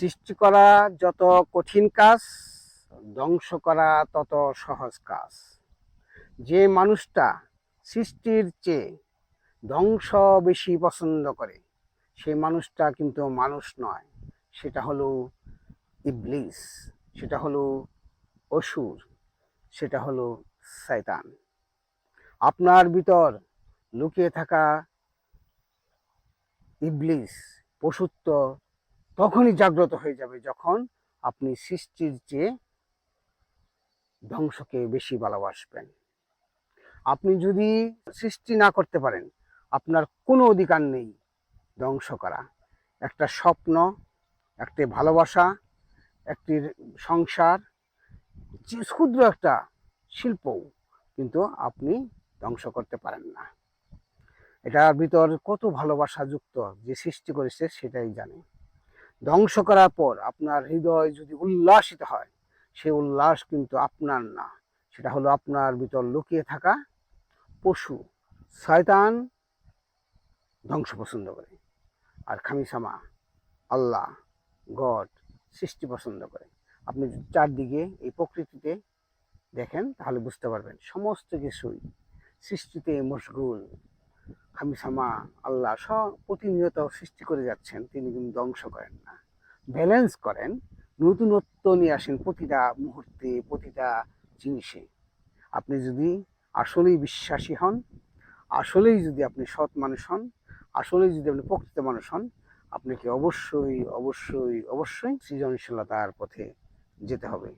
সৃষ্টি করা যত কঠিন কাজ, ধ্বংস করা তত সহজ কাজ। যে মানুষটা সৃষ্টির চেয়ে ধ্বংস বেশি পছন্দ করে, সেই মানুষটা কিন্তু মানুষ নয়। সেটা হলো ইবলিস, সেটা হলো অসুর, সেটা হলো শয়তান। আপনার ভিতর লুকিয়ে থাকা ইবলিস, পশুত্ব তখনই জাগ্রত হয়ে যাবে যখন আপনি সৃষ্টির চেয়ে ধ্বংসকে বেশি ভালোবাসবেন। আপনি যদি সৃষ্টি না করতে পারেন, আপনার কোনো অধিকার নেই ধ্বংস করা। একটা স্বপ্ন, একটি ভালোবাসা, একটি সংসার, যে ক্ষুদ্র একটা শিল্প কিন্তু আপনি ধ্বংস করতে পারেন না। এটার ভিতর কত ভালোবাসা যুক্ত যে সৃষ্টি করেছে সেটাই জানে। ধ্বংস করার পর আপনার হৃদয় যদি উল্লাসিত হয়, সে উল্লাস কিন্তু আপনার না। সেটা হলো আপনার ভিতর লুকিয়ে থাকা পশু। শয়তান ধ্বংস পছন্দ করে। আর খামিসামা, আল্লাহ, গড সৃষ্টি পছন্দ করে। আপনি যদি চারদিকে এই প্রকৃতিতে দেখেন, তাহলে বুঝতে পারবেন সমস্ত কিছুই সৃষ্টিতে মশগুল। খামিসামা আল্লাহ সব প্রতিনিয়ত সৃষ্টি করে যাচ্ছেন, তিনি কিন্তু ধ্বংস করেন না। ব্যালেন্স করেন, নতুনত্ব নিয়ে আসেন প্রতিটা মুহূর্তে, প্রতিটা জিনিসে। আপনি যদি আসলেই বিশ্বাসী হন, আসলেই যদি আপনি সৎ মানুষ হন, আসলেই যদি আপনি প্রকৃত মানুষ হন, আপনাকে অবশ্যই অবশ্যই অবশ্যই সৃজনশীলতার পথে যেতে হবে।